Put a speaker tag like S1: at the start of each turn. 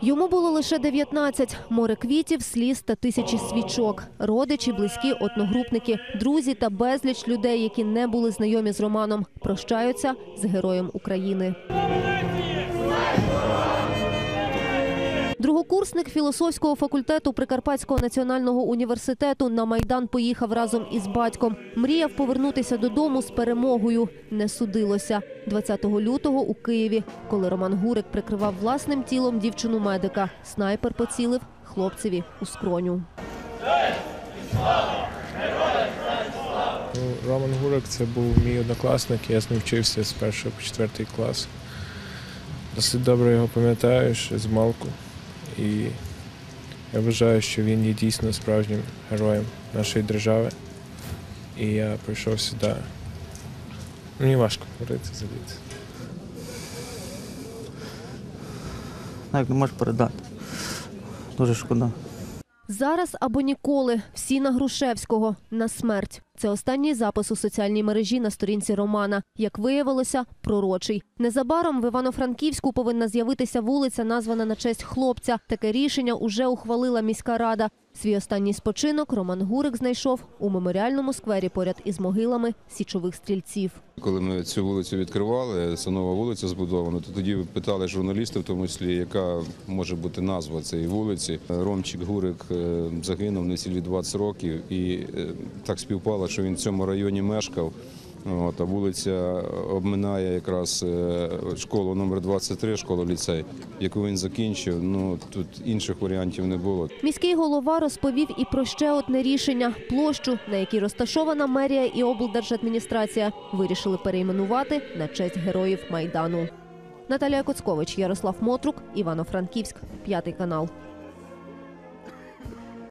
S1: Йому було лише 19. Море квітів, сліз та тисячі свічок. Родичі, близькі, одногрупники, друзі та безліч людей, які не були знайомі з Романом, прощаються з героєм України. Другокурсник філософського факультету Прикарпатського національного університету на майдан поїхав разом із батьком. Мріяв повернутися додому з перемогою. Не судилося 20 лютого у Києві, коли Роман Гурик прикривав власним тілом дівчину медика. Снайпер поцілив хлопцеві у скроню.
S2: Ну, Роман Гурик це був мій однокласник, я з ним вчився з першого по четвертий клас. Досить добре його пам'ятаю ще з малку. І я вважаю, що він є дійсно справжнім героєм нашої держави. І я прийшов сюди. Мені важко говорити звідти.
S3: Навіть не можеш передати. Дуже шкода.
S1: Зараз або ніколи. Всі на Грушевського на смерть. Це останній запис у соціальній мережі на сторінці Романа. Як виявилося, пророчий. Незабаром в Івано-Франківську повинна з'явитися вулиця, названа на честь хлопця. Таке рішення уже ухвалила міська рада. Свій останній спочинок Роман Гурик знайшов у меморіальному сквері поряд із могилами січових стрільців.
S4: Коли ми цю вулицю відкривали, це нова вулиця збудована, то тоді питали журналістів, в тому числі, яка може бути назва цієї вулиці. Ромчик Гурик е, загинув на цілі 20 років, і е, так співпало, що він в цьому районі мешкав. От, а вулиця обминає якраз е, школу номер 23, школу ліцей, яку він закінчив. Ну тут інших варіантів не було.
S1: Міський голова розповів і про ще одне рішення – площу, на якій розташована мерія і облдержадміністрація, вирішили перейменувати на честь героїв Майдану. Наталія Коцкович, Ярослав Мотрук, Івано-Франківськ, п'ятий канал.